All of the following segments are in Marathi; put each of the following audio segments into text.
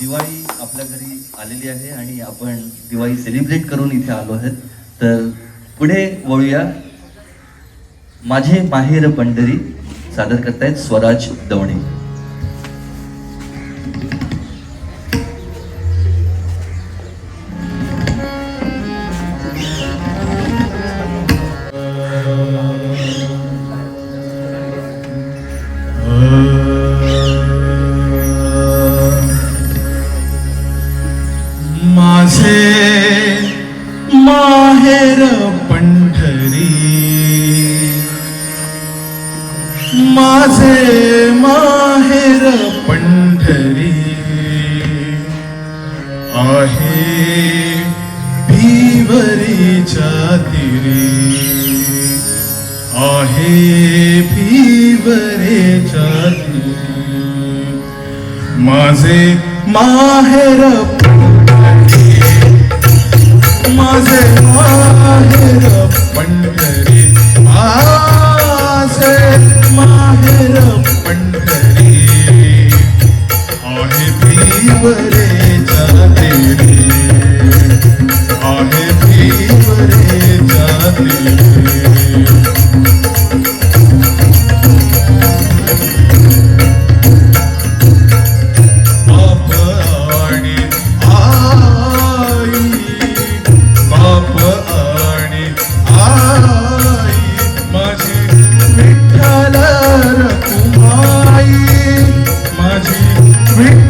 दिवाळी आपल्या घरी आलेली आहे आणि आपण दिवाळी सेलिब्रेट करून इथे आलो आहेत. तर पुढे वळूया. माझे माहेर पंढरी सादर करतायत स्वराज दवणे. माहेर पंढरी. माझे माहेर पंढरी. आहे भीवरीच्या तिरी. आहे भीवरेच्या तिरी. माझे माहेर माझे माहेर पंढरी free.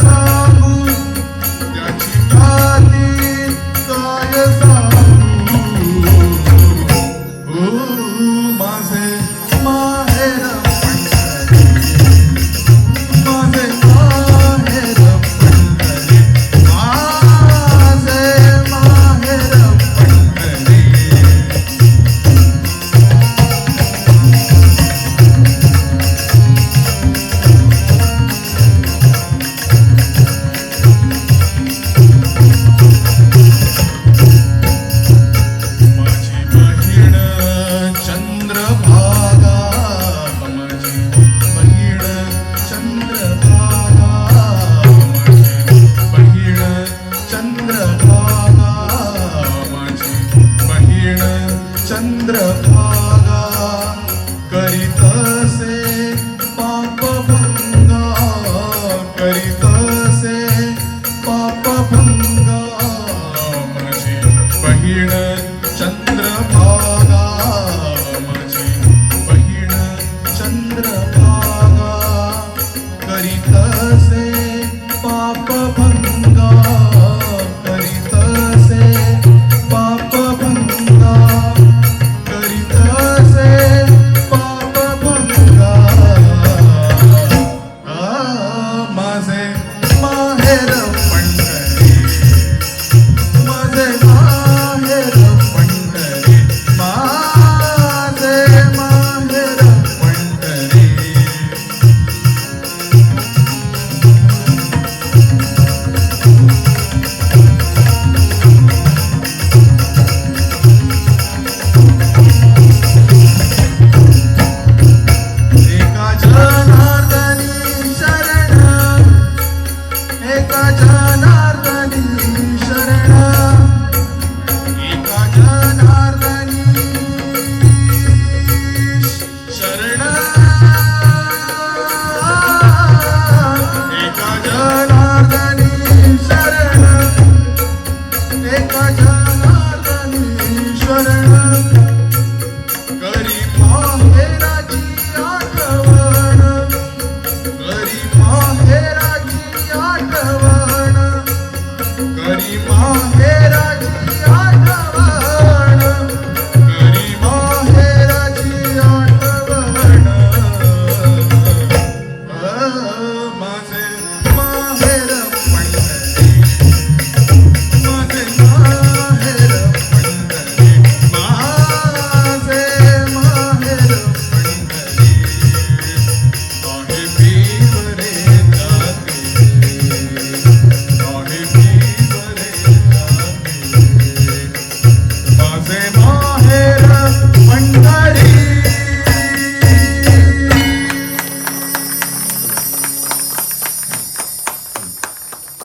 ka ja